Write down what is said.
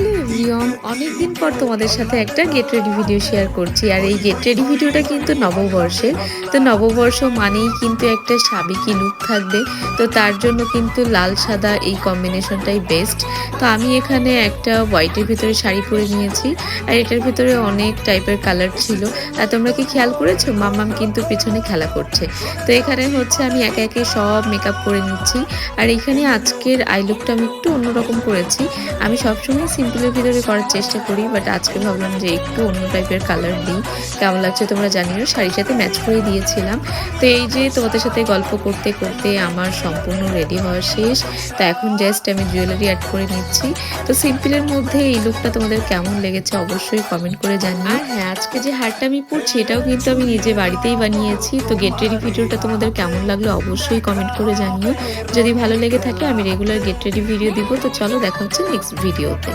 Hello everyone অনেকদিন পর তোমাদের সাথে একটা গেট রেডি ভিডিও শেয়ার করছি। আর এই গেট রেডি ভিডিওটা কিন্তু নববর্ষের। তো নববর্ষ মানেই কিন্তু একটা সাবেকি লুক থাকবে। তো তার জন্য কিন্তু লাল সাদা এই কম্বিনেশনটাই বেস্ট তো আমি এখানে একটা হোয়াইটের ভিতরে শাড়ি পরে নিয়েছি। আর এটার ভিতরে অনেক টাইপের কালার ছিল। আর তোমরা কি খেয়াল করেছ? মাম্মাম কিন্তু পিছনে খেলা করছে। তো এখানে হচ্ছে আমি একে একে সব মেকআপ করে নিচ্ছি। আর এখানে আজকের আই লুকটা আমি একটু অন্যরকম করেছি। আমি সবসময় সিম্পলের ভিতরে করার চেষ্টা করি বাট আজকে ভাবলাম যে একটু অন্য টাইপের কালার দিই। কেমন লাগছে তোমরা জানিও, শাড়ির সাথে ম্যাচ করে দিয়েছিলাম। তো এই যে তোমাদের সাথে গল্প করতে করতে আমার সম্পূর্ণ রেডি হওয়া শেষ। তো এখন জাস্ট আমি জুয়েলারি অ্যাড করে নিচ্ছি। তো সিম্পলের মধ্যে এই লুকটা তোমাদের কেমন লেগেছে অবশ্যই কমেন্ট করে জানিও। আর হ্যাঁ আজকে যে হারটা আমি পরছি, এটাও কিন্তু আমি নিজে বাড়িতেই বানিয়েছি। তো গেট রেডি ভিডিওটা তোমাদের কেমন লাগল অবশ্যই কমেন্ট করে জানিও। যদি ভালো লেগে থাকে, আমি রেগুলার গেট রেডি ভিডিও দিব। তো চলো দেখা হচ্ছে নেক্সট ভিডিওতে